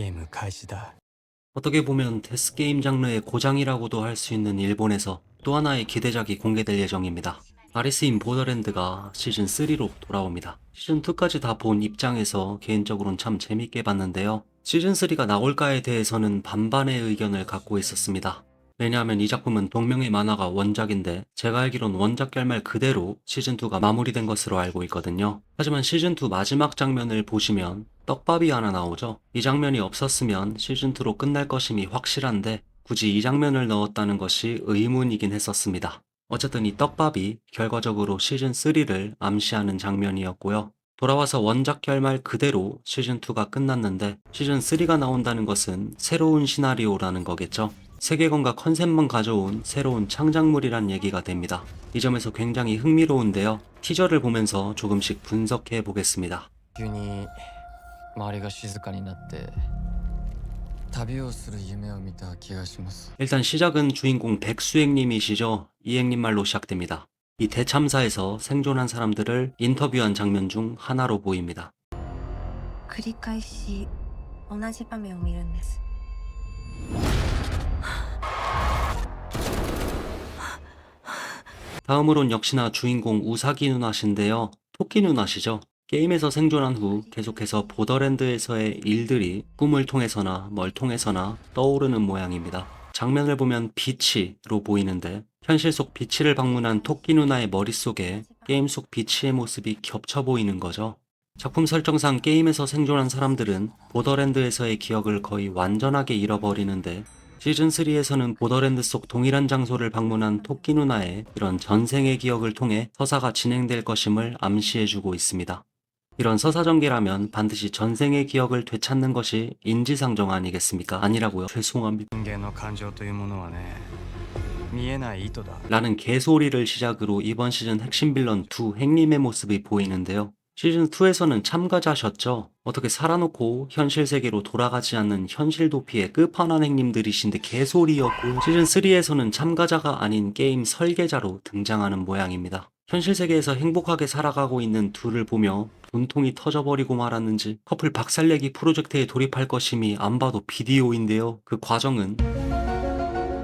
게임 가시다. 어떻게 보면 데스게임 장르의 고장이라고도 할 수 있는 일본에서 또 하나의 기대작이 공개될 예정입니다. 아리스인 보더랜드가 시즌3로 돌아옵니다. 시즌2까지 다 본 입장에서 개인적으로는 참 재밌게 봤는데요. 시즌3가 나올까에 대해서는 반반의 의견을 갖고 있었습니다. 왜냐하면 이 작품은 동명의 만화가 원작인데 제가 알기론 원작 결말 그대로 시즌2가 마무리된 것으로 알고 있거든요. 하지만 시즌2 마지막 장면을 보시면 떡밥이 하나 나오죠. 이 장면이 없었으면 시즌2로 끝날 것임이 확실한데 굳이 이 장면을 넣었다는 것이 의문이긴 했었습니다. 어쨌든 이 떡밥이 결과적으로 시즌3를 암시하는 장면이었고요. 돌아와서 원작 결말 그대로 시즌2가 끝났는데 시즌3가 나온다는 것은 새로운 시나리오라는 거겠죠. 세계관과 컨셉만 가져온 새로운 창작물이란 얘기가 됩니다. 이 점에서 굉장히 흥미로운데요. 티저를 보면서 조금씩 분석해 보겠습니다. 急に 周りが静かになって旅をする夢を見た気がします 일단 시작은 주인공 백수행님이시죠. 이행님 말로 시작됩니다. 이 대참사에서 생존한 사람들을 인터뷰한 장면 중 하나로 보입니다. 繰り返し同じ場面を見るんです 다음으론 역시나 주인공 우사기 누나신데요. 토끼 누나시죠. 게임에서 생존한 후 계속해서 보더랜드에서의 일들이 꿈을 통해서나 뭘 통해서나 떠오르는 모양입니다. 장면을 보면 비치로 보이는데 현실 속 비치를 방문한 토끼 누나의 머릿속에 게임 속 비치의 모습이 겹쳐 보이는 거죠. 작품 설정상 게임에서 생존한 사람들은 보더랜드에서의 기억을 거의 완전하게 잃어버리는데 시즌3에서는 보더랜드 속 동일한 장소를 방문한 토끼 누나의 이런 전생의 기억을 통해 서사가 진행될 것임을 암시해주고 있습니다. 이런 서사전개라면 반드시 전생의 기억을 되찾는 것이 인지상정 아니겠습니까? 아니라고요. 죄송합니다. 人間の感情というものはね見えない糸だ 라는 개소리를 시작으로 이번 시즌 핵심 빌런 두 행님의 모습이 보이는데요. 시즌2에서는 참가자셨죠? 어떻게 살아놓고 현실 세계로 돌아가지 않는 현실 도피의 끝판왕 행님들이신데 개소리였고 시즌3에서는 참가자가 아닌 게임 설계자로 등장하는 모양입니다. 현실 세계에서 행복하게 살아가고 있는 둘을 보며 분통이 터져버리고 말았는지 커플 박살내기 프로젝트에 돌입할 것임이 안 봐도 비디오인데요. 그 과정은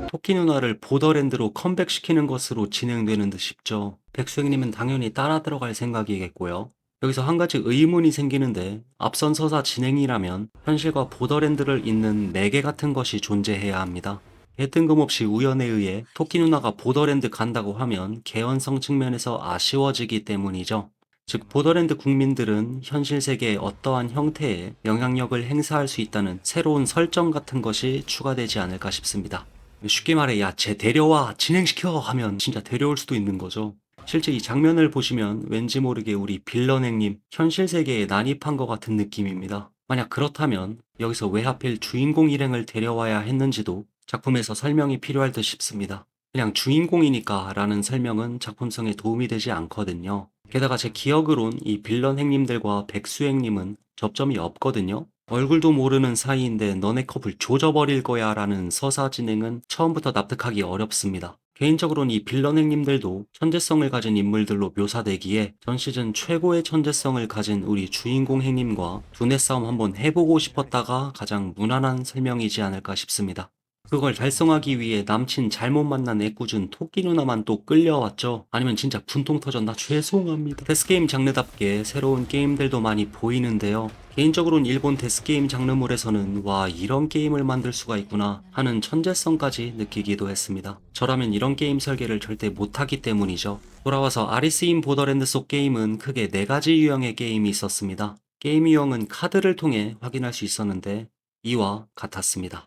토끼 누나를 보더랜드로 컴백시키는 것으로 진행되는 듯 싶죠. 백수행님은 당연히 따라 들어갈 생각이겠고요. 여기서 한 가지 의문이 생기는데 앞선 서사 진행이라면 현실과 보더랜드를 잇는 매개 같은 것이 존재해야 합니다. 개 뜬금없이 우연에 의해 토끼 누나가 보더랜드 간다고 하면 개연성 측면에서 아쉬워지기 때문이죠. 즉 보더랜드 국민들은 현실 세계의 어떠한 형태의 영향력을 행사할 수 있다는 새로운 설정 같은 것이 추가되지 않을까 싶습니다. 쉽게 말해 야 쟤 데려와 진행시켜 하면 진짜 데려올 수도 있는 거죠. 실제 이 장면을 보시면 왠지 모르게 우리 빌런 행님 현실 세계에 난입한 것 같은 느낌입니다. 만약 그렇다면 여기서 왜 하필 주인공 일행을 데려와야 했는지도 작품에서 설명이 필요할 듯 싶습니다. 그냥 주인공이니까 라는 설명은 작품성에 도움이 되지 않거든요. 게다가 제 기억으론 이 빌런 행님들과 백수 행님은 접점이 없거든요. 얼굴도 모르는 사이인데 너네 커플 조져버릴 거야 라는 서사 진행은 처음부터 납득하기 어렵습니다. 개인적으로는 이 빌런 행님들도 천재성을 가진 인물들로 묘사되기에 전 시즌 최고의 천재성을 가진 우리 주인공 행님과 두뇌 싸움 한번 해보고 싶었다가 가장 무난한 설명이지 않을까 싶습니다. 그걸 달성하기 위해 남친 잘못 만난 애꿎은 토끼 누나만 또 끌려왔죠. 아니면 진짜 분통 터졌나 죄송합니다. 데스게임 장르답게 새로운 게임들도 많이 보이는데요. 개인적으로는 일본 데스게임 장르물에서는 와 이런 게임을 만들 수가 있구나 하는 천재성까지 느끼기도 했습니다. 저라면 이런 게임 설계를 절대 못하기 때문이죠. 돌아와서 아리스인 보더랜드 속 게임은 크게 네 가지 유형의 게임이 있었습니다. 게임 유형은 카드를 통해 확인할 수 있었는데 이와 같았습니다.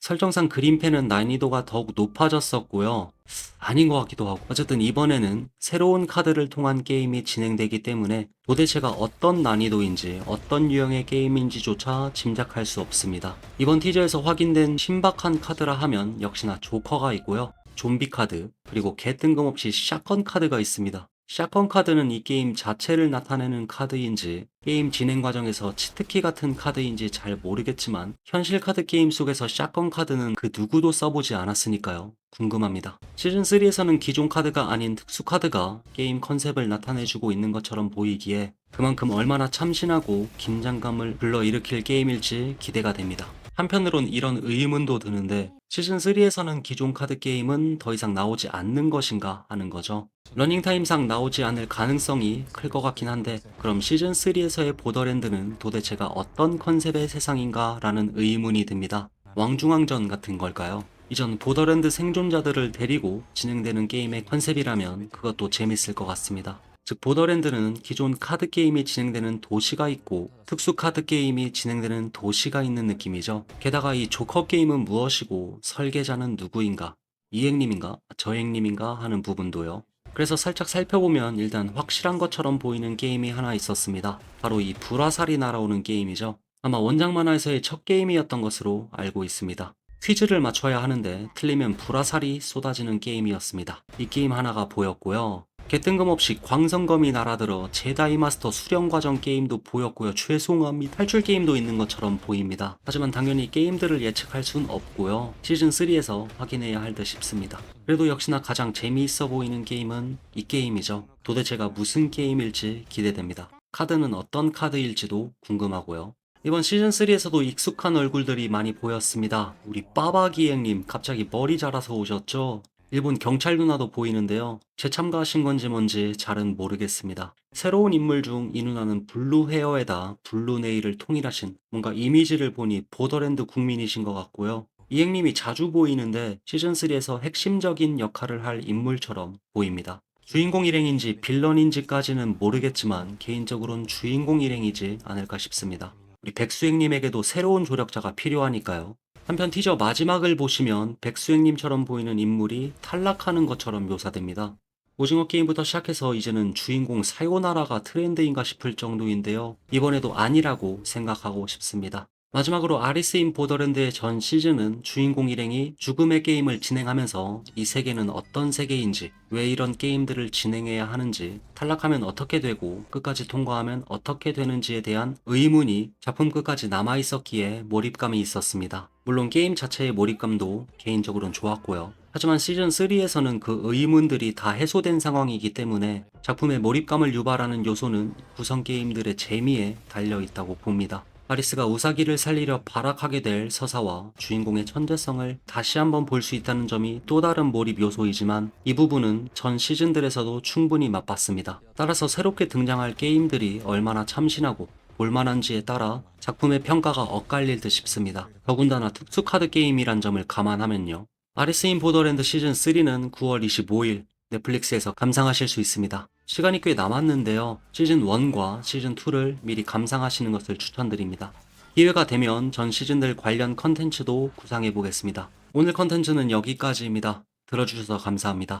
설정상 그림펜은 난이도가 더욱 높아졌었고요. 아닌 것 같기도 하고. 어쨌든 이번에는 새로운 카드를 통한 게임이 진행되기 때문에 도대체가 어떤 난이도인지 어떤 유형의 게임인지조차 짐작할 수 없습니다. 이번 티저에서 확인된 신박한 카드라 하면 역시나 조커가 있고요. 좀비 카드, 그리고 개 뜬금없이 샷건 카드가 있습니다. 샷건 카드는 이 게임 자체를 나타내는 카드인지 게임 진행 과정에서 치트키 같은 카드인지 잘 모르겠지만 현실 카드 게임 속에서 샷건 카드는 그 누구도 써보지 않았으니까요. 궁금합니다. 시즌3에서는 기존 카드가 아닌 특수 카드가 게임 컨셉을 나타내주고 있는 것처럼 보이기에 그만큼 얼마나 참신하고 긴장감을 불러일으킬 게임일지 기대가 됩니다. 한편으론 이런 의문도 드는데 시즌3에서는 기존 카드 게임은 더 이상 나오지 않는 것인가 하는 거죠. 러닝타임상 나오지 않을 가능성이 클 것 같긴 한데 그럼 시즌3에서의 보더랜드는 도대체가 어떤 컨셉의 세상인가 라는 의문이 듭니다. 왕중왕전 같은 걸까요? 이전 보더랜드 생존자들을 데리고 진행되는 게임의 컨셉이라면 그것도 재밌을 것 같습니다. 즉 보더랜드는 기존 카드 게임이 진행되는 도시가 있고 특수 카드 게임이 진행되는 도시가 있는 느낌이죠. 게다가 이 조커 게임은 무엇이고 설계자는 누구인가? 이행님인가? 저행님인가? 하는 부분도요. 그래서 살짝 살펴보면 일단 확실한 것처럼 보이는 게임이 하나 있었습니다. 바로 이 불화살이 날아오는 게임이죠. 아마 원작 만화에서의 첫 게임이었던 것으로 알고 있습니다. 퀴즈를 맞춰야 하는데 틀리면 불화살이 쏟아지는 게임이었습니다. 이 게임 하나가 보였고요. 개뜬금없이 광선검이 날아들어 제다이 마스터 수련 과정 게임도 보였고요. 최송함이 탈출 게임도 있는 것처럼 보입니다. 하지만 당연히 게임들을 예측할 순 없고요. 시즌 3에서 확인해야 할 듯 싶습니다. 그래도 역시나 가장 재미있어 보이는 게임은 이 게임이죠. 도대체가 무슨 게임일지 기대됩니다. 카드는 어떤 카드일지도 궁금하고요. 이번 시즌3에서도 익숙한 얼굴들이 많이 보였습니다. 우리 빠바기행님 갑자기 머리 자라서 오셨죠? 일본 경찰 누나도 보이는데요. 재참가하신 건지 뭔지 잘은 모르겠습니다. 새로운 인물 중 이 누나는 블루 헤어에다 블루 네일을 통일하신 뭔가 이미지를 보니 보더랜드 국민이신 것 같고요. 이행님이 자주 보이는데 시즌3에서 핵심적인 역할을 할 인물처럼 보입니다. 주인공 일행인지 빌런인지까지는 모르겠지만 개인적으로는 주인공 일행이지 않을까 싶습니다. 우리 백수행님에게도 새로운 조력자가 필요하니까요. 한편 티저 마지막을 보시면 백수행님처럼 보이는 인물이 탈락하는 것처럼 묘사됩니다. 오징어 게임부터 시작해서 이제는 주인공 사요나라가 트렌드인가 싶을 정도인데요. 이번에도 아니라고 생각하고 싶습니다. 마지막으로 아리스 인 보더랜드의 전 시즌은 주인공 일행이 죽음의 게임을 진행하면서 이 세계는 어떤 세계인지, 왜 이런 게임들을 진행해야 하는지, 탈락하면 어떻게 되고 끝까지 통과하면 어떻게 되는지에 대한 의문이 작품 끝까지 남아 있었기에 몰입감이 있었습니다. 물론 게임 자체의 몰입감도 개인적으로는 좋았고요. 하지만 시즌 3에서는 그 의문들이 다 해소된 상황이기 때문에 작품의 몰입감을 유발하는 요소는 구성 게임들의 재미에 달려 있다고 봅니다. 아리스가 우사기를 살리려 발악하게 될 서사와 주인공의 천재성을 다시 한번 볼 수 있다는 점이 또 다른 몰입 요소이지만 이 부분은 전 시즌들에서도 충분히 맛봤습니다. 따라서 새롭게 등장할 게임들이 얼마나 참신하고 볼만한지에 따라 작품의 평가가 엇갈릴 듯 싶습니다. 더군다나 특수 카드 게임이란 점을 감안하면요. 아리스인 보더랜드 시즌 3는 9월 25일 넷플릭스에서 감상하실 수 있습니다. 시간이 꽤 남았는데요. 시즌 1과 시즌 2를 미리 감상하시는 것을 추천드립니다. 기회가 되면 전 시즌들 관련 컨텐츠도 구상해 보겠습니다. 오늘 컨텐츠는 여기까지입니다. 들어주셔서 감사합니다.